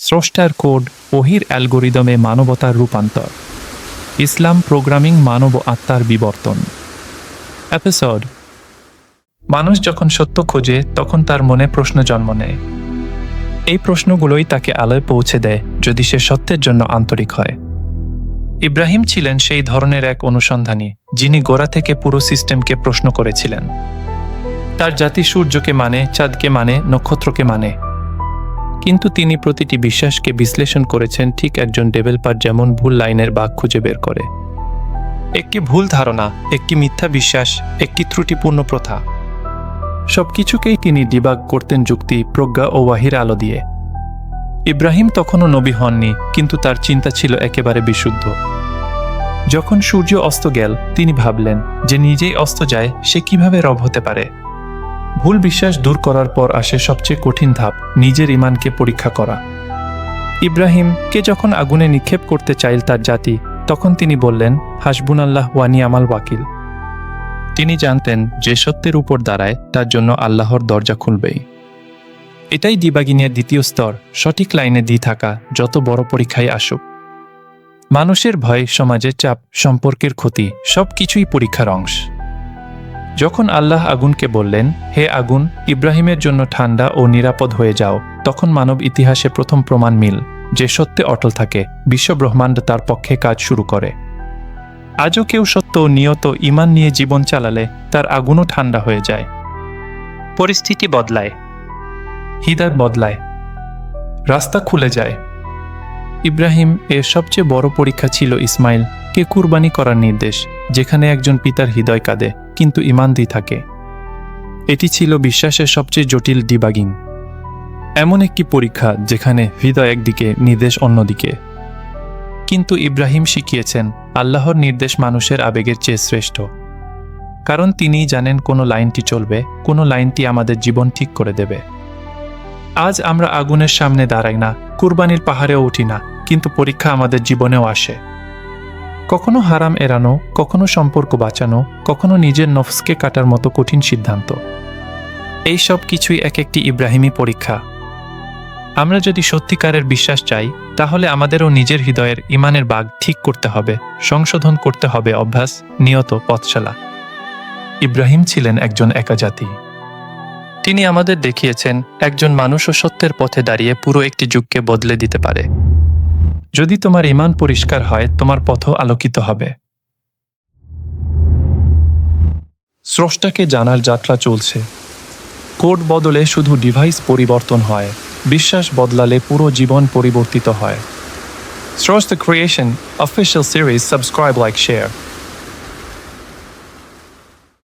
স্রষ্টার কোড ওহির অ্যালগোরিদমে মানবতার রূপান্তর। ইসলাম প্রোগ্রামিং মানব আত্মার বিবর্তন। এপিসোড। মানুষ যখন সত্য খোঁজে, তখন তার মনে প্রশ্ন জন্ম নেয়। এই প্রশ্নগুলোই তাকে আলোয় পৌঁছে দেয় যদি সে সত্যের জন্য আন্তরিক হয়। ইব্রাহিম ছিলেন সেই ধরনের এক অনুসন্ধানী, যিনি গোড়া থেকে পুরো সিস্টেমকে প্রশ্ন করেছিলেন। তার জাতি সূর্যকে মানে চাঁদকে মানে নক্ষত্রকে মানে। কিন্তু তিনি প্রতিটি বিশ্বাসকে বিশ্লেষণ করেছেন ঠিক একজন ডেভেলপার যেমন ভুল লাইনের বাঘ খুঁজে বের করে। একটি ভুল ধারণা, একটি মিথ্যা বিশ্বাস, একটি ত্রুটিপূর্ণ প্রথা। সবকিছুকেই তিনি ডিবাগ করতেন যুক্তি, প্রজ্ঞা ও ওয়াহির আলো দিয়ে। ইব্রাহিম তখনও নবী হননি, কিন্তু তার চিন্তা ছিল একেবারে বিশুদ্ধ। যখন সূর্য অস্ত গেল, তিনি ভাবলেন যে নিজেই অস্ত যায়, সে কীভাবে রব হতে পারে? ভুল বিশ্বাস দূর করার পর আসে সবচেয়ে কঠিন ধাপ, নিজের ইমানকে পরীক্ষা করা। ইব্রাহিম কে যখন আগুনে নিক্ষেপ করতে চাইল তার জাতি, তখন তিনি বললেন হাসবুন আল্লাহ ওয়ানি আমাল ওয়াকিল। তিনি জানতেন, যে সত্যের উপর দাঁড়ায়, তার জন্য আল্লাহর দরজা খুলবেই। এটাই দিবাগিনের দ্বিতীয় স্তর, সঠিক লাইনে দি থাকা, যত বড় পরীক্ষায় আসুক। মানুষের ভয়, সমাজের চাপ, সম্পর্কের ক্ষতি সব কিছুই পরীক্ষার অংশ। যখন আল্লাহ আগুনকে বললেন, হে আগুন, ইব্রাহিমের জন্য ঠান্ডা ও নিরাপদ হয়ে যাও। তখন মানব ইতিহাসে প্রথম প্রমাণ মিল, যে সত্যে অটল থাকে, বিশ্বব্রহ্মাণ্ড তার পক্ষে কাজ শুরু করে। আজও কেউ সত্য নিয়ত ইমান নিয়ে জীবন চালালে তার আগুনও ঠান্ডা হয়ে যায়। পরিস্থিতি বদলায়। হৃদয় বদলায়। রাস্তা খুলে যায়। ইব্রাহিম এর সবচেয়ে বড় পরীক্ষা ছিল ইসমাইল। কে কুরবানি করার নির্দেশ, যেখানে একজন পিতার হৃদয় কাঁদে, কিন্তু ইমান দি থাকে। এটি ছিল বিশ্বাসের সবচেয়ে জটিল ডিবাগিং। এমন একটি পরীক্ষা, যেখানে হৃদয় একদিকে, নির্দেশ অন্যদিকে। কিন্তু ইব্রাহিম শিখিয়েছেন, আল্লাহর নির্দেশ মানুষের আবেগের চেয়ে শ্রেষ্ঠ। কারণ তিনিই জানেন কোনো লাইনটি চলবে, কোনো লাইনটি আমাদের জীবন ঠিক করে দেবে। আজ আমরা আগুনের সামনে দাঁড়াই না, কুরবানির পাহাড়েও উঠি না, কিন্তু পরীক্ষা আমাদের জীবনেও আসে। কখনো হারাম এড়ানো, কখনো সম্পর্ক বাঁচানো, কখনো নিজের নফসকে কাটার মতো কঠিন সিদ্ধান্ত। এই সব কিছুই এক একটি ইব্রাহিমী পরীক্ষা। আমরা যদি সত্যিকারের বিশ্বাস চাই, তাহলে আমাদেরও নিজের হৃদয়ের ইমানের বাগ ঠিক করতে হবে, সংশোধন করতে হবে অভ্যাস, নিয়ত পথশালা ইব্রাহিম ছিলেন একজন একাজাতি তিনি আমাদের দেখিয়েছেন, একজন মানুষ ও সত্যের পথে দাঁড়িয়ে পুরো একটি যুগকে বদলে দিতে পারে। যদি তোমার ইমান পরিষ্কার হয় তোমার পথ আলোকিত হবে। স্রষ্টাকে জানার যাত্রা চলছে। কোড বদলে শুধু ডিভাইস পরিবর্তন হয় বিশ্বাস বদলালে পুরো জীবন পরিবর্তিত হয়। স্রষ্ট creation, official series, subscribe, like, share.